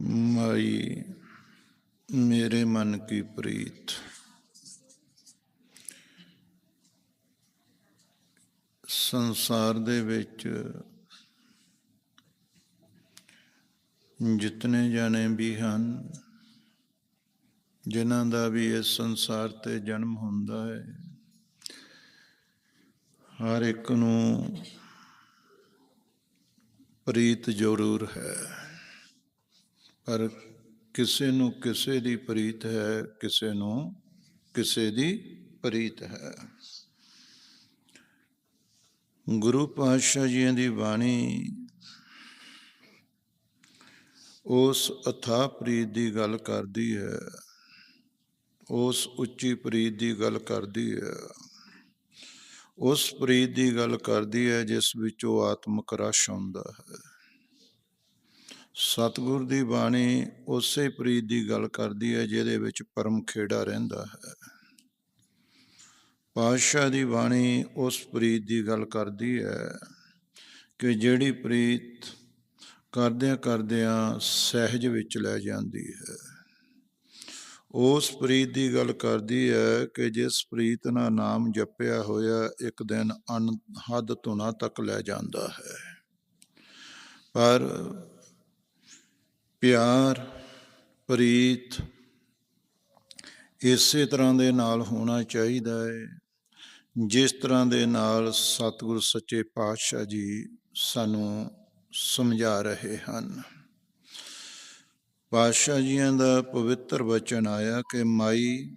ਮਾਈ, ਮੇਰੇ ਮਨ ਕੀ ਪ੍ਰੀਤ। ਸੰਸਾਰ ਦੇ ਵਿੱਚ ਜਿਤਨੇ ਜਾਣੇ ਵੀ ਹਨ, ਜਿਨ੍ਹਾਂ ਦਾ ਵੀ ਇਸ ਸੰਸਾਰ ਤੇ ਜਨਮ ਹੁੰਦਾ ਹੈ, ਹਰ ਇੱਕ ਨੂੰ ਪ੍ਰੀਤ ਜ਼ਰੂਰ ਹੈ। ਪਰ ਕਿਸੇ ਨੂੰ ਕਿਸੇ ਦੀ ਪ੍ਰੀਤ ਹੈ, ਕਿਸੇ ਨੂੰ ਕਿਸੇ ਦੀ ਪ੍ਰੀਤ ਹੈ। ਗੁਰੂ ਪਾਤਸ਼ਾਹ ਜੀ ਦੀ ਬਾਣੀ, ਉਸ ਅਥਾ ਪ੍ਰੀਤ ਦੀ ਗੱਲ ਕਰਦੀ ਹੈ, ਉਸ ਉੱਚੀ ਪ੍ਰੀਤ ਦੀ ਗੱਲ ਕਰਦੀ ਹੈ। ਉਸ ਪ੍ਰੀਤ ਦੀ ਗੱਲ ਕਰਦੀ ਹੈ, ਜਿਸ ਵਿੱਚ ਉਹ ਆਤਮਿਕ ਰਸ ਹੁੰਦਾ ਹੈ। ਸਤਿਗੁਰ ਦੀ ਬਾਣੀ ਉਸੇ ਪ੍ਰੀਤ ਦੀ ਗੱਲ ਕਰਦੀ ਹੈ, ਜਿਹਦੇ ਵਿੱਚ ਪਰਮ ਖੇੜਾ ਰਹਿੰਦਾ ਹੈ। ਪਾਤਸ਼ਾਹ ਦੀ ਬਾਣੀ ਉਸ ਪ੍ਰੀਤ ਦੀ ਗੱਲ ਕਰਦੀ ਹੈ ਕਿ ਜਿਹੜੀ ਪ੍ਰੀਤ ਕਰਦਿਆਂ ਕਰਦਿਆਂ ਸਹਿਜ ਵਿੱਚ ਲੈ ਜਾਂਦੀ ਹੈ। ਉਸ ਪ੍ਰੀਤ ਦੀ ਗੱਲ ਕਰਦੀ ਹੈ ਕਿ ਜਿਸ ਪ੍ਰੀਤ ਨਾਲ ਨਾਮ ਜਪਿਆ ਹੋਇਆ ਇੱਕ ਦਿਨ ਅਨਹਦ ਧੁਨਾ ਤੱਕ ਲੈ ਜਾਂਦਾ ਹੈ। ਪਰ ਪਿਆਰ, ਪ੍ਰੀਤ ਇਸੇ ਤਰ੍ਹਾਂ ਦੇ ਨਾਲ ਹੋਣਾ ਚਾਹੀਦਾ ਹੈ, ਜਿਸ ਤਰ੍ਹਾਂ ਦੇ ਨਾਲ ਸਤਿਗੁਰ ਸੱਚੇ ਪਾਤਸ਼ਾਹ ਜੀ ਸਾਨੂੰ ਸਮਝਾ ਰਹੇ ਹਨ। ਪਾਤਸ਼ਾਹ ਜੀਆਂ ਦਾ ਪਵਿੱਤਰ ਵਚਨ ਆਇਆ ਕਿ ਮਾਈ,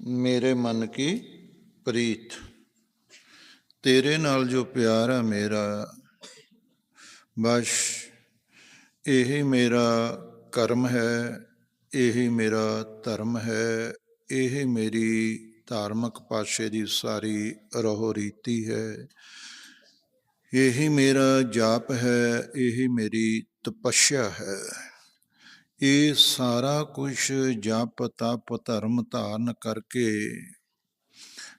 ਮੇਰੇ ਮਨ ਕੀ ਪ੍ਰੀਤ, ਤੇਰੇ ਨਾਲ ਜੋ ਪਿਆਰ ਆ ਮੇਰਾ, ਬਸ ਇਹੀ ਮੇਰਾ ਕਰਮ ਹੈ, ਇਹੀ ਮੇਰਾ ਧਰਮ ਹੈ, ਇਹ ਮੇਰੀ ਧਾਰਮਿਕ ਪਾਸ਼ੇ ਦੀ ਸਾਰੀ ਰਹੋ ਰੀਤੀ ਹੈ। ਇਹੀ ਮੇਰਾ ਜਾਪ ਹੈ, ਇਹੀ ਮੇਰੀ ਤਪੱਸਿਆ ਹੈ। ਇਹ ਸਾਰਾ ਕੁਝ ਜਪ, ਤਪ, ਧਰਮ, ਧਾਰਨ ਕਰਕੇ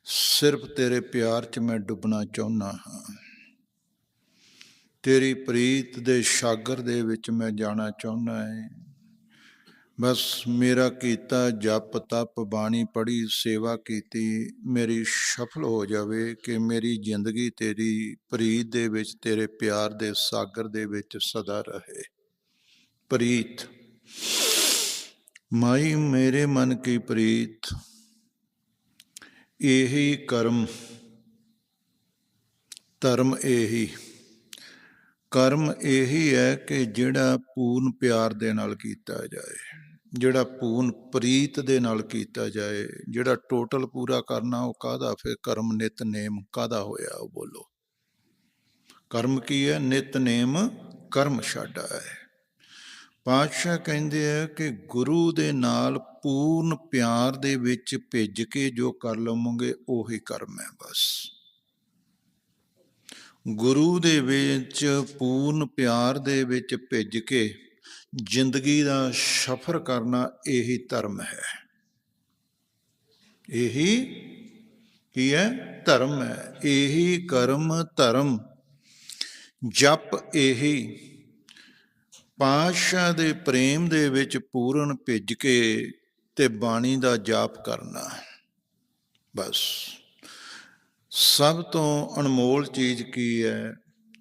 ਸਿਰਫ ਤੇਰੇ ਪਿਆਰ 'ਚ ਮੈਂ ਡੁੱਬਣਾ ਚਾਹੁੰਦਾ ਹਾਂ। ਤੇਰੀ ਪ੍ਰੀਤ ਦੇ ਸਾਗਰ ਦੇ ਵਿੱਚ ਮੈਂ ਜਾਣਾ ਚਾਹੁੰਦਾ ਹੈ ਬਸ ਮੇਰਾ ਕੀਤਾ ਜਪ, ਤਪ, ਬਾਣੀ ਪੜੀ ਸੇਵਾ ਕੀਤੀ, ਮੇਰੀ ਸਫਲ ਹੋ ਜਾਵੇ ਕਿ ਮੇਰੀ ਜ਼ਿੰਦਗੀ ਤੇਰੀ ਪ੍ਰੀਤ ਦੇ ਵਿੱਚ, ਤੇਰੇ ਪਿਆਰ ਦੇ ਸਾਗਰ ਦੇ ਵਿੱਚ ਸਦਾ ਰਹੇ। ਪ੍ਰੀਤ, ਮਾਈ ਮੇਰੇ ਮਨ ਕੀ ਪ੍ਰੀਤ, ਇਹੀ ਕਰਮ, ਧਰਮ ਇਹੀ। ਕਰਮ ਇਹੀ ਹੈ ਕਿ ਜਿਹੜਾ ਪੂਰਨ ਪਿਆਰ ਦੇ ਨਾਲ ਕੀਤਾ ਜਾਏ, ਜਿਹੜਾ ਪੂਰਨ ਪ੍ਰੀਤ ਦੇ ਨਾਲ ਕੀਤਾ ਜਾਏ, ਜਿਹੜਾ ਟੋਟਲ ਪੂਰਾ ਕਰਨਾ ਉਹ ਕਾਹਦਾ? ਫਿਰ ਕਰਮ ਨਿਤਨੇਮ ਕਾਹਦਾ ਹੋਇਆ? ਉਹ ਬੋਲੋ। ਕਰਮ ਕੀ ਹੈ? ਨਿਤਨੇਮ ਕਰਮ ਛਾਡਾ ਹੈ। ਪਾਤਸ਼ਾਹ ਕਹਿੰਦੇ ਆ ਕਿ ਗੁਰੂ ਦੇ ਨਾਲ ਪੂਰਨ ਪਿਆਰ ਦੇ ਵਿੱਚ ਭਿੱਜ ਕੇ ਜੋ ਕਰ ਲਵੋਗੇ, ਉਹੀ ਕਰਮ ਹੈ ਬਸ। ਗੁਰੂ ਦੇ ਵਿੱਚ, ਪੂਰਨ ਪਿਆਰ ਦੇ ਵਿੱਚ ਭਿੱਜ ਕੇ ਜ਼ਿੰਦਗੀ ਦਾ ਸਫ਼ਰ ਕਰਨਾ ਇਹੀ ਧਰਮ ਹੈ। ਇਹੀ ਕੀ ਹੈ? ਧਰਮ ਹੈ। ਇਹੀ ਕਰਮ, ਧਰਮ। ਜਪ ਇਹੀ। ਪਾਸ਼ਾ ਦੇ ਪ੍ਰੇਮ ਦੇ ਵਿੱਚ ਪੂਰਨ ਭਿੱਜ ਕੇ ਤੇ ਬਾਣੀ ਦਾ ਜਾਪ ਕਰਨਾ। ਬਸ। ਸਭ ਤੋਂ ਅਨਮੋਲ ਚੀਜ਼ ਕੀ ਹੈ?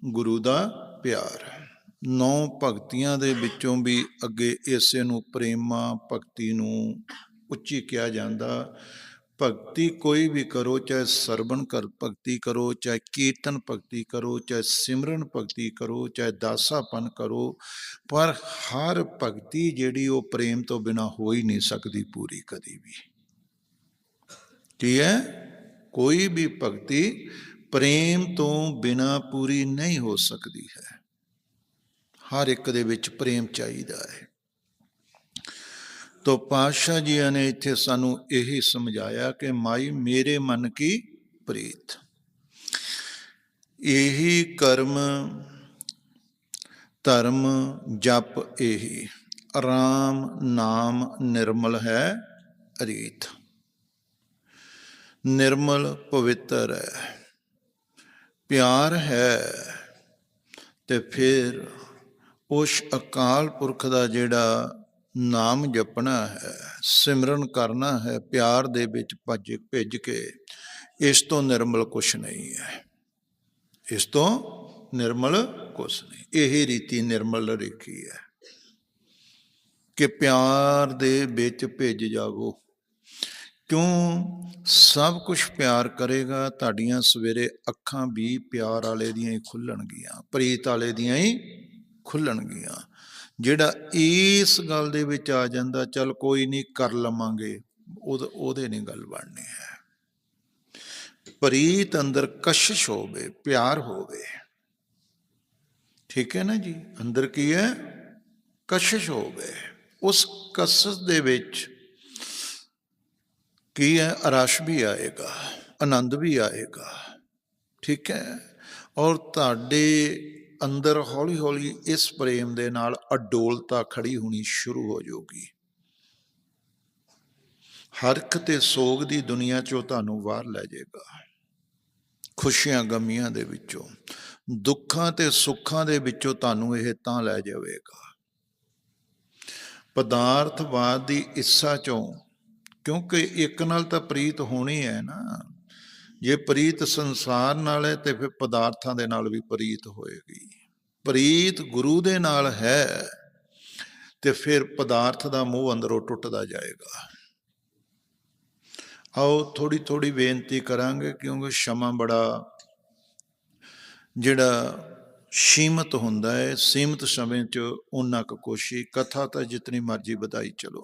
ਗੁਰੂ ਦਾ ਪਿਆਰ। ਨੌ ਭਗਤੀਆਂ ਦੇ ਵਿੱਚੋਂ ਵੀ ਅੱਗੇ ਇਸੇ ਨੂੰ ਪ੍ਰੇਮਾ ਭਗਤੀ ਨੂੰ ਉੱਚੀ ਕਿਹਾ ਜਾਂਦਾ। ਭਗਤੀ ਕੋਈ ਵੀ ਕਰੋ, ਚਾਹੇ ਸਰਵਣ ਕਰ, ਭਗਤੀ ਕਰੋ, ਚਾਹੇ ਕੀਰਤਨ ਭਗਤੀ ਕਰੋ, ਚਾਹੇ ਸਿਮਰਨ ਭਗਤੀ ਕਰੋ, ਚਾਹੇ ਦਾਸਾਪਨ ਕਰੋ, ਪਰ ਹਰ ਭਗਤੀ ਜਿਹੜੀ ਉਹ ਪ੍ਰੇਮ ਤੋਂ ਬਿਨਾ ਹੋ ਹੀ ਨਹੀਂ ਸਕਦੀ ਪੂਰੀ ਕਦੀ ਵੀ। ਕੀ ਹੈ? ਕੋਈ ਵੀ ਭਗਤੀ ਪ੍ਰੇਮ ਤੋਂ ਬਿਨਾ ਪੂਰੀ ਨਹੀਂ ਹੋ ਸਕਦੀ ਹੈ। ਹਰ ਇੱਕ ਦੇ ਵਿੱਚ ਪ੍ਰੇਮ ਚਾਹੀਦਾ ਹੈ। ਤੋ ਪਾਤਸ਼ਾਹ ਜੀ ਨੇ ਇੱਥੇ ਸਾਨੂੰ ਇਹੀ ਸਮਝਾਇਆ ਕਿ ਮਾਈ ਮੇਰੇ ਮਨ ਕੀ ਪ੍ਰੀਤ। ਇਹੀ ਕਰਮ, ਧਰਮ, ਜਪ ਇਹੀ। ਆਰਾਮ ਨਾਮ ਨਿਰਮਲ ਹੈ, ਰੀਤ। ਨਿਰਮਲ ਪਵਿੱਤਰ ਹੈ। ਪਿਆਰ ਹੈ ਤੇ ਫਿਰ ਉਸ ਅਕਾਲ ਪੁਰਖ ਦਾ ਜਿਹੜਾ ਨਾਮ ਜਪਣਾ ਹੈ, ਸਿਮਰਨ ਕਰਨਾ ਹੈ, ਪਿਆਰ ਦੇ ਵਿੱਚ ਭੱਜ ਭਿੱਜ ਕੇ, ਇਸ ਤੋਂ ਨਿਰਮਲ ਕੁਛ ਨਹੀਂ ਹੈ। ਇਸ ਤੋਂ ਨਿਰਮਲ ਕੁਛ ਨਹੀਂ। ਇਹ ਰੀਤੀ ਨਿਰਮਲ ਰੇਖੀ ਹੈ ਕਿ ਪਿਆਰ ਦੇ ਵਿੱਚ ਭਿੱਜ ਜਾਵੋ। ਕਿਉਂ ਸਭ ਕੁਝ ਪਿਆਰ ਕਰੇਗਾ, ਤੁਹਾਡੀਆਂ ਸਵੇਰੇ ਅੱਖਾਂ ਵੀ ਪਿਆਰ ਵਾਲੇ ਦੀਆਂ ਹੀ ਖੁੱਲਣਗੀਆਂ, ਪ੍ਰੀਤ ਵਾਲੇ ਦੀਆਂ ਹੀ ਖੁੱਲਣਗੀਆਂ। ਜਿਹੜਾ ਇਸ ਗੱਲ ਦੇ ਵਿੱਚ ਆ ਜਾਂਦਾ, ਚੱਲ ਕੋਈ ਨਹੀਂ ਕਰ ਲਵਾਂਗੇ ਉਹਦ- ਉਹਦੇ ਨਹੀਂ ਗੱਲ ਬਣਨੀ ਹੈ। ਪ੍ਰੀਤ ਅੰਦਰ ਕਸ਼ਿਸ਼ ਹੋਵੇ, ਪਿਆਰ ਹੋਵੇ। ਠੀਕ ਹੈ ਨਾ ਜੀ? ਅੰਦਰ ਕੀ ਹੈ? ਕਸ਼ਿਸ਼ ਹੋਵੇ। ਉਸ ਕਸ਼ਿਸ਼ ਦੇ ਵਿੱਚ ਕੀ ਹੈ? ਰਸ਼ ਵੀ ਆਏਗਾ, ਆਨੰਦ ਵੀ ਆਏਗਾ। ਠੀਕ ਹੈ? ਔਰ ਤੁਹਾਡੇ ਅੰਦਰ ਹੌਲੀ ਹੌਲੀ ਇਸ ਪ੍ਰੇਮ ਦੇ ਨਾਲ ਅਡੋਲਤਾ ਖੜੀ ਹੋਣੀ ਸ਼ੁਰੂ ਹੋ ਜਾਊਗੀ। ਹਰਕ ਤੇ ਸੋਗ ਦੀ ਦੁਨੀਆ ਚੋਂ ਤੁਹਾਨੂੰ ਬਾਹਰ ਲੈ ਜਾਏਗਾ। ਖੁਸ਼ੀਆਂ ਗਮੀਆਂ ਦੇ ਵਿੱਚੋਂ, ਦੁੱਖਾਂ ਤੇ ਸੁੱਖਾਂ ਦੇ ਵਿੱਚੋਂ ਤੁਹਾਨੂੰ ਇਹ ਤਾਂ ਲੈ ਜਾਵੇਗਾ। ਪਦਾਰਥਵਾਦ ਦੀ ਇੱਛਾ ਚੋਂ ਕਿਉਂਕਿ ਇੱਕ ਨਾਲ ਤਾਂ ਪ੍ਰੀਤ ਹੋਣੀ ਹੈ ਨਾ। ਜੇ ਪ੍ਰੀਤ ਸੰਸਾਰ ਨਾਲ ਹੈ ਤੇ ਫਿਰ ਪਦਾਰਥਾਂ ਦੇ ਨਾਲ ਵੀ ਪ੍ਰੀਤ ਹੋਏਗੀ। ਪ੍ਰੀਤ ਗੁਰੂ ਦੇ ਨਾਲ ਹੈ ਤੇ ਫਿਰ ਪਦਾਰਥ ਦਾ ਮੋਹ ਅੰਦਰੋਂ ਟੁੱਟਦਾ ਜਾਏਗਾ। ਆਓ ਥੋੜੀ ਥੋੜੀ ਬੇਨਤੀ ਕਰਾਂਗੇ ਕਿਉਂਕਿ ਸਮਾਂ ਬੜਾ ਜਿਹੜਾ ਸੀਮਤ ਹੁੰਦਾ ਹੈ, ਸੀਮਤ ਸਮੇਂ 'ਚ ਉਹਨਾਂ ਕੁ ਕੋਸ਼ਿਸ਼, ਕਥਾ ਤਾਂ ਜਿਤਨੀ ਮਰਜ਼ੀ ਵਧਾਈ ਚਲੋ।